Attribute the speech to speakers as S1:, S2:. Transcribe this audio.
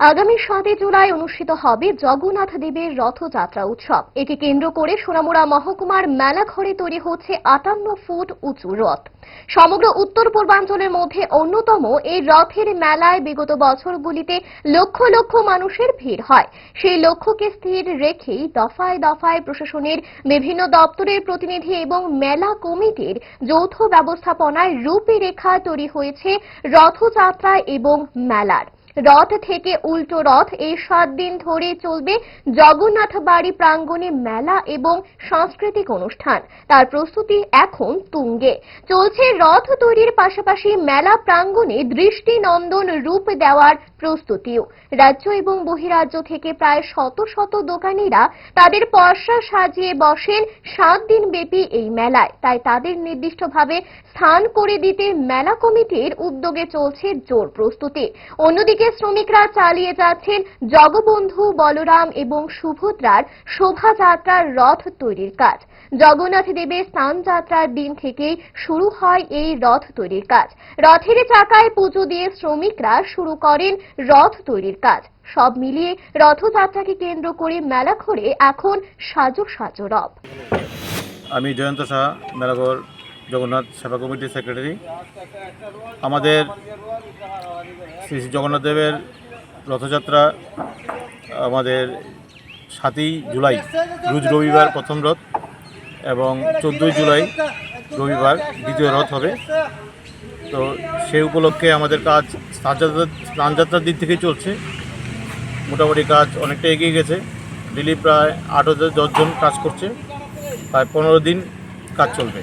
S1: আগামী সাতই জুলাই অনুষ্ঠিত হবে জগন্নাথ দেবের রথযাত্রা উৎসব। একে কেন্দ্র করে সোনামুড়া মহকুমার মেলাঘরে তৈরি হচ্ছে আটান্ন ফুট উঁচু রথ। সমগ্র উত্তর পূর্বাঞ্চলের মধ্যে অন্যতম এই রথের মেলায় বিগত বছরগুলিতে লক্ষ লক্ষ মানুষের ভিড় হয়। সেই লক্ষ্যকে স্থির রেখেই দফায় দফায় প্রশাসনের বিভিন্ন দপ্তরের প্রতিনিধি এবং মেলা কমিটির যৌথ ব্যবস্থাপনায় রূপরেখা তৈরি হয়েছে রথযাত্রা এবং মেলার। রথ থেকে উল্টো রথ এই সাত দিন ধরে চলবে জগন্নাথ বাড়ি প্রাঙ্গণে মেলা এবং সাংস্কৃতিক অনুষ্ঠান। তার প্রস্তুতি এখন তুঙ্গে। চলছে রথ তৈরির পাশাপাশি মেলা প্রাঙ্গণে দৃষ্টিনন্দন রূপ দেওয়ার প্রস্তুতিও। রাজ্য এবং বহিরাজ্য থেকে প্রায় শত শত দোকানিরা তাদের পয়সা সাজিয়ে বসেন সাত দিন ব্যাপী এই মেলায়। তাই তাদের নির্দিষ্টভাবে স্থান করে দিতে মেলা কমিটির উদ্যোগে চলছে জোর প্রস্তুতি। অন্যদিকে শ্রমিকরা চালিয়ে যাচ্ছেন জগবন্ধু বলরাম এবং সুভদ্রার শোভাযাত্রার রথ তৈরির কাজ। জগন্নাথ দেবের স্নান যাত্রার দিন থেকেই শুরু হয় এই রথ তৈরির কাজ। রথের চাকায় পুজো দিয়ে শ্রমিকরা শুরু করেন রথ তৈরির কাজ। সব মিলিয়ে রথযাত্রাকে কেন্দ্র করে মেলা ঘুরে এখন সাজো সাজো রব।
S2: আমি জয়ন্ত শাহ মেলাগড় জগন্নাথ সেবা কমিটির সেক্রেটারি। আমাদের শ্রী শ্রী জগন্নাথ দেবের রথযাত্রা আমাদের সাতই জুলাই, রোজ রবিবার প্রথম রথ এবং চোদ্দোই জুলাই রবিবার দ্বিতীয় রথ হবে। তো সেই উপলক্ষে আমাদের কাজ স্নানযাত্রা স্নানযাত্রার দিক থেকেই চলছে। মোটামুটি কাজ অনেকটা এগিয়ে গেছে। ডেলি প্রায় আট হাজার দশজন কাজ করছে। প্রায় পনেরো দিন কাজ চলবে।